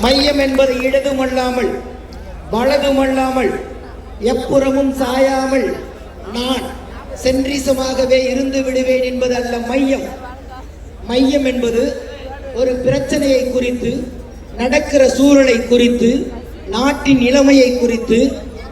மையம் என்பது இடதுமல்லாமல் வலதுமல்லாமல் எப்புறமும் சாயாமல் நான் சென்றிசமாகவே இருந்து விடுவேன் என்பது அல்ல மையம். மையம் என்பது ஒரு பிரச்சனையை குறித்து நடக்கிற சூழலை குறித்து நாட்டின் நிலைமையை குறித்து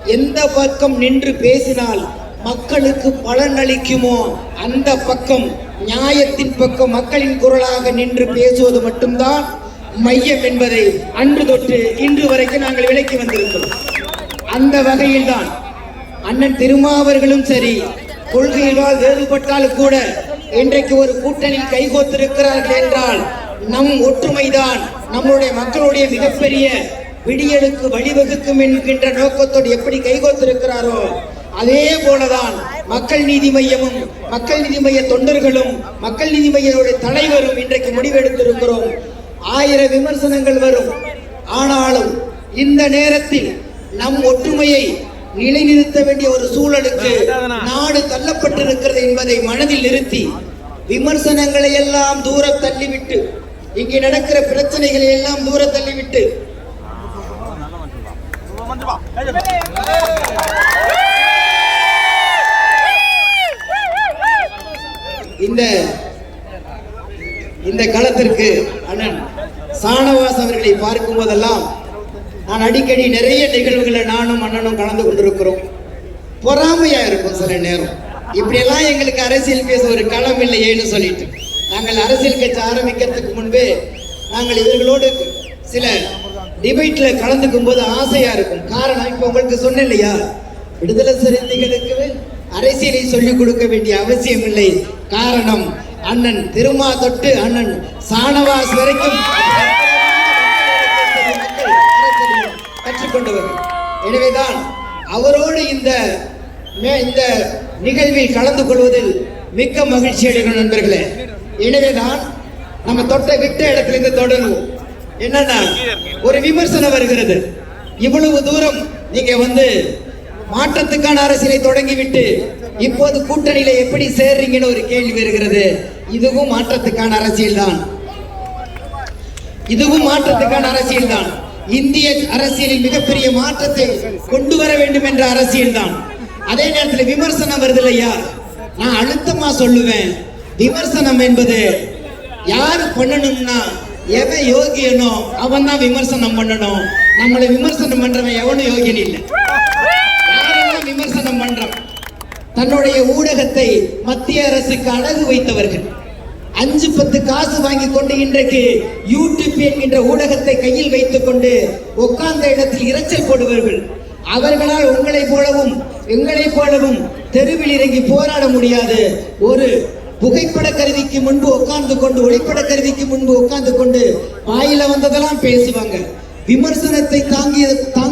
எந்த பக்கம் நின்று பேசினால் மக்களுக்கு பலன் அளிக்குமோ அந்த பக்கம் நியாயத்தின் பக்கம் மக்களின் குரலாக நின்று பேசுவது மட்டும்தான் மையம் என்பதை அன்று தொட்டு இன்று வரைக்கும் நாங்கள் விலக்கி வந்திருக்கிறோம். அந்த வகையில்தான் அண்ணன் திருமாவர்களும் சரி கொள்கைகளால் வேறுபட்டாலும் கூட இன்றைக்கு ஒரு கூட்டணி கைகோத்திருக்கிறார்கள் என்றால் நம் ஒற்றுமைதான் நம்முடைய மக்களுடைய மிகப்பெரிய விடியலுக்கு வழிவகுக்கும் என்கின்ற நோக்கத்தோடு எப்படி கைகோத்திருக்கிறாரோ அதே போலதான் மக்கள் நீதி மையமும் மக்கள் நீதி மைய தொண்டர்களும் மக்கள் நீதி மையோட தலைவரும் இன்றைக்கு முடிவெடுத்திருக்கிறோம். ஆயிரம் விமர்சனங்கள் வரும். ஆனாலும் இந்த நேரத்தில் நம் ஒற்றுமையை நிலைநிறுத்த வேண்டிய ஒரு சூழலுக்கு நாடு தள்ளப்பட்டிருக்கிறது என்பதை மனதில் நிறுத்தி விமர்சனங்களை எல்லாம் தூர தள்ளிவிட்டு இங்கே நடக்கிற பிரச்சனைகளை எல்லாம் தூர தள்ளிவிட்டு. இந்த இந்த களத்திற்கு அண்ணன் சாணவாஸ் அவர்களை பார்க்கும் போதெல்லாம் நான் அடிக்கடி நிறைய நிகழ்வுகளை நானும் அண்ணனும் கலந்து கொண்டிருக்கிறோம். பொறாமையா இருக்கும் சில நேரம். இப்படியெல்லாம் எங்களுக்கு அரசியல் பேச ஒரு களம் இல்லையேன்னு சொல்லிட்டு. நாங்கள் அரசியல் கட்சி ஆரம்பிக்கிறதுக்கு முன்பே நாங்கள் இவர்களோடு சில டிபேட்ல கலந்துக்கும் போது ஆசையா இருக்கும். காரணம் இப்ப உங்களுக்கு சொன்னேன் இல்லையா விடுதலை சிறுத்தைகளுக்கு அரசியலை சொல்லிக் கொடுக்க வேண்டிய அவசியம் இல்லை. காரணம் அண்ணன் திருமா தொட்டு அண்ணன் சாணவாஸ் வரைக்கும் கற்றுக்கொண்டவர். எனவேதான் அவரோடு இந்த மே- இந்த நிகழ்வில் கலந்து கொள்வதில் மிக்க மகிழ்ச்சி அடைகிறோம் நண்பர்களே. எனவேதான் நம்ம தொட்ட விட்ட இடத்திலிருந்து தொடங்குவோம். என்னன்னா ஒரு விமர்சனம் வருகிறது. இவ்வளவு தூரம் நீங்க வந்து மாற்றத்துக்கான அரசியலை தொடங்கிவிட்டு இப்போது கூட்டணியில எப்படி சேர்றீங்கன்னு ஒரு கேள்வி வருகிறது. இதுவும் மாற்றத்துக்கான அரசியல் தான் இதுவும் மாற்றத்துக்கான அரசியல் தான் இந்திய அரசியலில் மிகப்பெரிய மாற்றத்தை கொண்டு வர வேண்டும் என்ற அரசியல் தான் அதே நேரத்தில் விமர்சனம் வருது இல்லையா நான் அழுத்தமா சொல்லுவேன். விமர்சனம் என்பது யாரு பண்ணணும்னா எவன் யோகியனோ அவன் தான் விமர்சனம் பண்ணணும். நம்மளை விமர்சனம் பண்றவன் எவனும் யோகியன் இல்லை. விமர்சனம் பண்றான் தன்னுடைய ஊடகத்தை மத்திய அரசுக்கு அழகு வைத்தவர்கள். அஞ்சு பத்து காசு வாங்கி கொண்டு இன்றைக்கு யூடியூப் என்கின்ற ஊடகத்தை கையில் வைத்துக் கொண்டு உட்கார்ந்த இடத்தில் இரைச்சல் போடுவார்கள் அவர்களால் உங்களை போலவும் எங்களைப் போலவும் தெருவில் இறங்கி போராட முடியாது. ஒரு புகைப்பட கருவிக்கு முன்பு உட்கார்ந்து கொண்டு ஒளிப்பட கருவிக்கு முன்பு உட்கார்ந்து கொண்டு வாயில வந்ததெல்லாம் பேசுவாங்க. விமர்சனத்தை தாங்கிய தாங்குபவர்கள்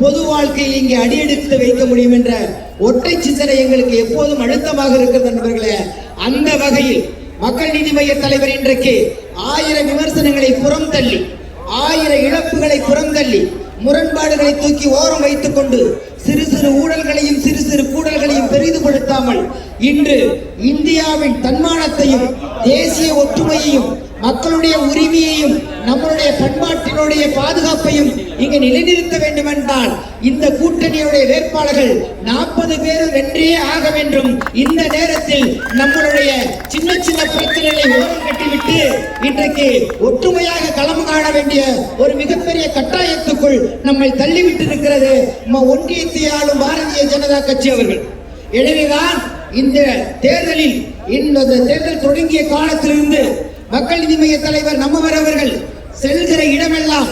பொது வாழ்க்கையில் இங்கே அடியெடுத்து வைக்க முடியும் என்ற ஒற்றை சிந்தனை எங்களுக்கு எப்போதும் அழுத்தமாக இருக்கிறது நண்பர்களே. அந்த வகையில் மக்கள் நீதி மைய தலைவர் இன்றைக்கு ஆயிரம் விமர்சனங்களை புறம் தள்ளி ஆயிரம் இழப்புகளை புறம் தள்ளி முரண்பாடுகளை தூக்கி ஓரம் வைத்துக் கொண்டு சிறு சிறு ஊழல்களையும் சிறு சிறு கூடல்களையும் பெரிதுபடுத்தாமல் இன்று இந்தியாவின் தன்மானத்தையும் தேசிய ஒற்றுமையையும் மக்களுடைய உரிமையையும் நம்மளுடைய பண்பாட்டினுடைய பாதுகாப்பையும் இங்கே நிலைநிறுத்த வேண்டும் என்றால் இந்த கூட்டணியுடைய வேட்பாளர்கள் நாற்பது பேரும் வென்றே ஆக வேண்டும். இந்த நேரத்தில் நம்மளுடைய சின்ன சின்ன பிரச்சனைகளை உலகம் கட்டிவிட்டு இன்றைக்கு ஒற்றுமையாக களம் காண வேண்டிய ஒரு மிகப்பெரிய கட்டாயத்துக்குள் நம்மை தள்ளிவிட்டு இருக்கிறது நம்ம ஒன்றியத்தை ஆளும் பாரதிய ஜனதா கட்சி அவர்கள். எனவேதான் இந்த தேர்தலில் இந்த தேர்தல் தொடங்கிய காலத்திலிருந்து மக்கள் நீதி மைய தலைவர் நம்மவர் அவர்கள் செல்கிற இடமெல்லாம்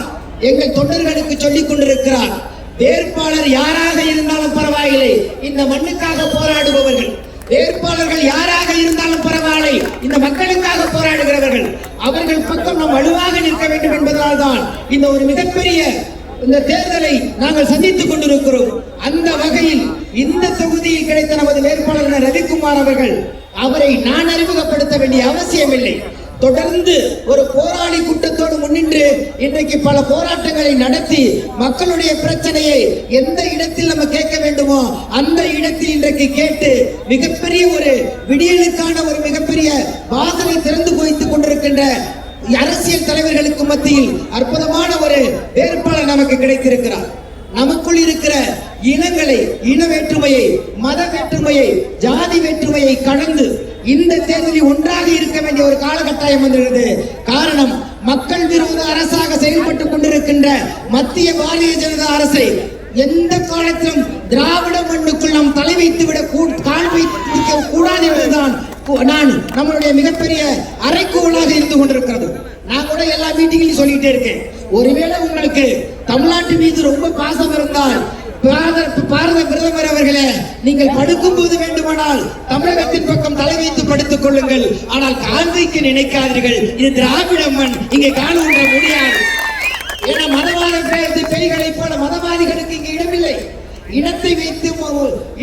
எங்கள் தொண்டர்களுக்கு சொல்லிக் கொண்டிருக்கிறார். வேட்பாளர் யாராக இருந்தாலும் பரவாயில்லை. இந்த மண்ணுக்காக போராடுபவர்கள் வேட்பாளர்கள் யாராக இருந்தாலும் பரவாயில்லை. இந்த மக்களுக்காக போராடுகிறவர்கள் அவர்கள் பக்கம் நாம் வலுவாக நிற்க வேண்டும் என்பதால் தான் இந்த ஒரு மிகப்பெரிய இந்த தேர்தலை நாங்கள் சந்தித்துக் கொண்டிருக்கிறோம். அந்த வகையில் இந்த தொகுதியில் கிடைத்த நமது வேட்பாளர் ரவிக்குமார் அவர்கள் அவரை நான் அறிமுகப்படுத்த வேண்டிய அவசியம் இல்லை தொடர்ந்து ஒரு போராளி கூட்டத்தோடு முன்னின்று இன்றைக்கு பல போராட்டங்களை நடத்தி மக்களுடைய பிரச்சனையை எந்த இடத்தில் நம்ம கேட்க வேண்டுமோ அந்த இடத்தில் இன்றைக்கு கேட்டு மிகப்பெரிய ஒரு விடியலுக்கான ஒரு மிகப்பெரிய வாசலை திறந்து வைத்துக் கொண்டிருக்கின்ற அரசியல் தலைவர்களுக்கு மத்தியில் அற்புதமான ஒரு வேறுபாடு நமக்கு கிடைத்திருக்கிறார். நமக்குள் இருக்கிற இனங்களை இன வேற்றுமையை மத வேற்றுமையை ஜாதி வேற்றுமையை கடந்து இந்த தேர்தலில் ஒன்றாக இருக்க வேண்டிய ஒரு காலகட்டாயம் வந்துள்ளது. காரணம் மக்கள் விரோத அரசாக செயல்பட்டுக் கொண்டிருக்கின்ற மத்திய பாரதிய ஜனதா அரசை எந்த காலத்திலும் திராவிட மண்ணுக்குள் நாம் தலை வைத்து விட கால் வைத்து கூடாது என்பதுதான் நான் நம்மளுடைய மிகப்பெரிய அரைக்கோளாக இருந்து கொண்டிருக்கிறது. நான் கூட எல்லா மீட்டிங்லையும் சொல்லிட்டே இருக்கேன். ஒருவேளை உங்களுக்கு தமிழ்நாட்டு மீது ரொம்ப பாசம் இருந்தால் பாரத பிரதமர் அவர்களே நீங்கள் படுக்கும் போது வேண்டுமானால் தமிழகத்தின் பக்கம் தலை வைத்து படுத்துக் கொள்ளுங்கள். ஆனால் கால் வைக்க நினைக்காதீர்கள். இது திராவிட மண். இங்கே காணுகின்ற முடியாது என மதவாத பேரத்து பெய்களை போல மதவாதிகளுக்கு இங்கு இடமில்லை. இனத்தை வைத்து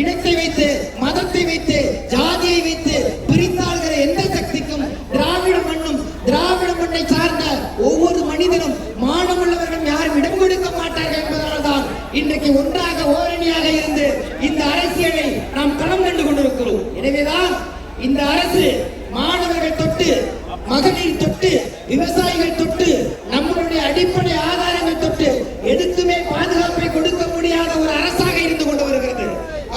இனத்தை வைத்து மதத்தை வைத்து ஜாதியை வைத்து பிரித்தாள்கிற எந்த சக்திக்கும் திராவிட மண்ணும் திராவிட மண்ணை சார்ந்த ஒவ்வொரு மனிதனும் மானமுள்ளவர்களும் யாரும் இடம் கொடுக்க மாட்டார்கள் என்பதால் தான் இன்றைக்கு ஒன்றாக ஓரணியாக இருந்து இந்த அரசியலை நாம் களம் கண்டு கொண்டிருக்கிறோம். எனவேதான் இந்த அரசு மாணவர்கள் தொட்டு மகளிர் தொட்டு விவசாயிகள் தொட்டு நம்மளுடைய அடிப்படை ஆதாரங்கள் தொட்டு எதுக்குமே பாதுகாப்பை கொடுக்க முடியாத ஒரு அரசாக இருந்து கொண்டு வருகிறது.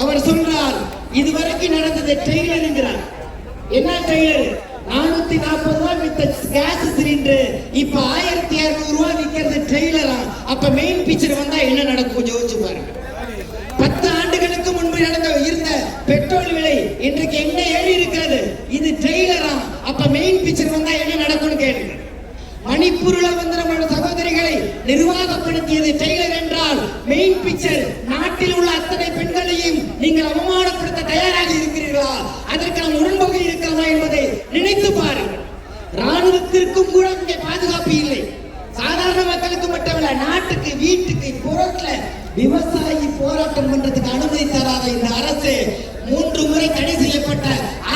அவர் சொல்றார் இதுவரைக்கும் நடந்தது ட்ரெயிலர் என்கிறார். என்ன ட்ரெயிலர் நானூத்தி நாற்பது ரூபாய் வித் கேஸ் சிலிண்டர். இப்ப ஆயிரத்தி இருநூறு ரூபாய் அப்ப மெயின் பிக்சர் வந்தா என்ன நடக்கும் கொஞ்சம் யோசிச்சு பாருங்க. பத்து ஆண்டுகளுக்கு முன்பு நடந்த இருந்த பெட்ரோல் விலை இன்றைக்கு என்ன ஏறி இருக்கிறது? இது ட்ரெய்லரா அப்ப மெயின் பிக்சர் வந்தா என்ன நடக்கும்னு கேளுங்க. மணிப்பூர்ல வந்து நம்மளோட சகோதரிகளை நிர்வாகப்படுத்தியது டெய்லர் என்றால் மெயின் பிக்சர் நாட்டில் உள்ள அத்தனை பெண்களையும் நீங்கள் அவமானப்படுத்த தயாராக இருக்கிறீர்களா? அதற்கு நாம் உடன்பகை இருக்கிறதா என்பதை நினைத்து பாருங்கள். ராணுவத்திற்கும் கூட இங்கே பாதுகாப்பு இல்லை சாதாரண மக்களுக்கு மட்டுமல்ல நாட்டுக்கு வீட்டுக்கு பொருட்ல விவசாயி போராட்டம் பண்றதுக்கு அனுமதி தராத இந்த அரசு மூன்று முறை தடை செய்யப்பட்ட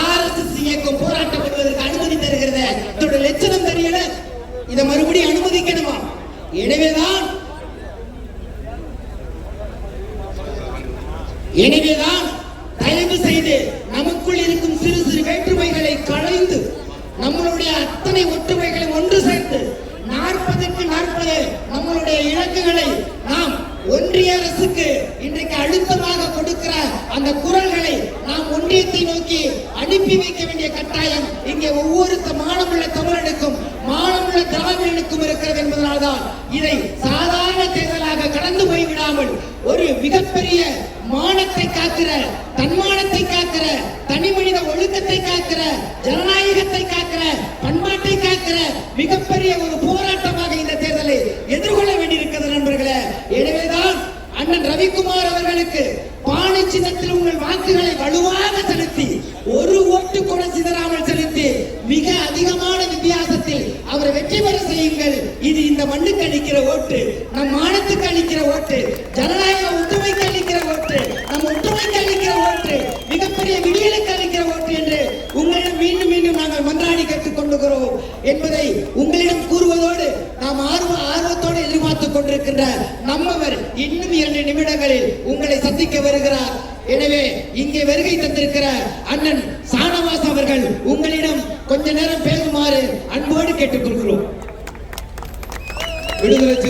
ஆர்எஸ்எஸ் இயக்கம் போராட்டம் பண்ணுவதற்கு அனுமதி தருகிறது. இதோட லட்சணம் தெரியல. இதை மறுபடியும் அனுமதிக்கணுமா? எனவேதான் எனவேதான் தயவு செய்து நமக்குள் இருக்கும் சிறு சிறு வேற்றுமைகளை களைந்து நம்மளுடைய அத்தனை ஒற்றுமை ஒன்று சேர்த்து நாற்பதுக்கு நாற்பது நம்மளுடைய இலக்குகளை நாம் ஒன்றிய அரசுக்கு இன்றைக்கு அழுத்தமாக கொடுக்கிற அந்த குரல்களை நாம் ஒன்றியத்தை நோக்கி அனுப்பி வைக்க வேண்டிய கட்டாயம் இங்கே ஒவ்வொரு மானமுள்ள தமிழனுக்கும் மானமுள்ள திராவிடனுக்கும் இருக்கிறது என்பதனால்தான் இதை சாதாரண தேர்தலாக கடந்து போய் விடாமல் ஒரு மிகப்பெரிய மானத்தை காக்கிற தன்மானத்தை காக்கிற தனி மனித ஒழுக்கத்தை காக்கிற ஜனநாயகத்தை காக்கிற பண்பு காக்கிற மிகப்பெரிய ஒரு போராட்டமாக இந்த தேர்தலை எதிர்கொள்ள வேண்டியிருக்கிறது நண்பர்களே எனவேதான் அண்ணன் ரவிக்குமார் அவர்களுக்கு பானை சின்னத்தில் உங்கள் வாக்குகளை வலுவாக செலுத்தி ஒரு ஓட்டு கூட சிதறாமல் செலுத்தி மிக அதிகமான வித்தியாசத்தில் அவரை வெற்றி பெற செய்யுங்கள் இது இந்த மண்ணுக்கு அளிக்கிற ஓட்டு நம் மானத்துக்கு அளிக்கிற ஓட்டு ஜனநாயக ஒற்றுமைக்கு அளிக்கிற ஓட்டு நம் ஒற்றுமைக்கு அளிக்கிற ஓட்டு மிகப்பெரிய விடியலுக்கு அளிக்கிற ஓட்டு என்று உங்களிடம் மீண்டும் மீண்டும் நாங்கள் மன்றாடி கேட்டுக் கொண்டுகிறோம் என்பதை உங்களிடம் கூறுவதோடு நாம் ஆர்வ ஆர்வத்தோடு எதிர்பார்த்துக் கொண்டிருக்கின்ற நம்மவர் இன்னும் இரண்டு நிமிடங்களில் உங்களை சந்திக்க வருகிறார். எனவே இங்கே வருகை தந்திருக்கிற அண்ணன் சானவாஸ் அவர்கள் உங்களிடம் கொஞ்ச நேரம் பேசுமாறு அன்போடு கேட்டுக்கொள்கிறோம் விடுதலை சிறுத்தை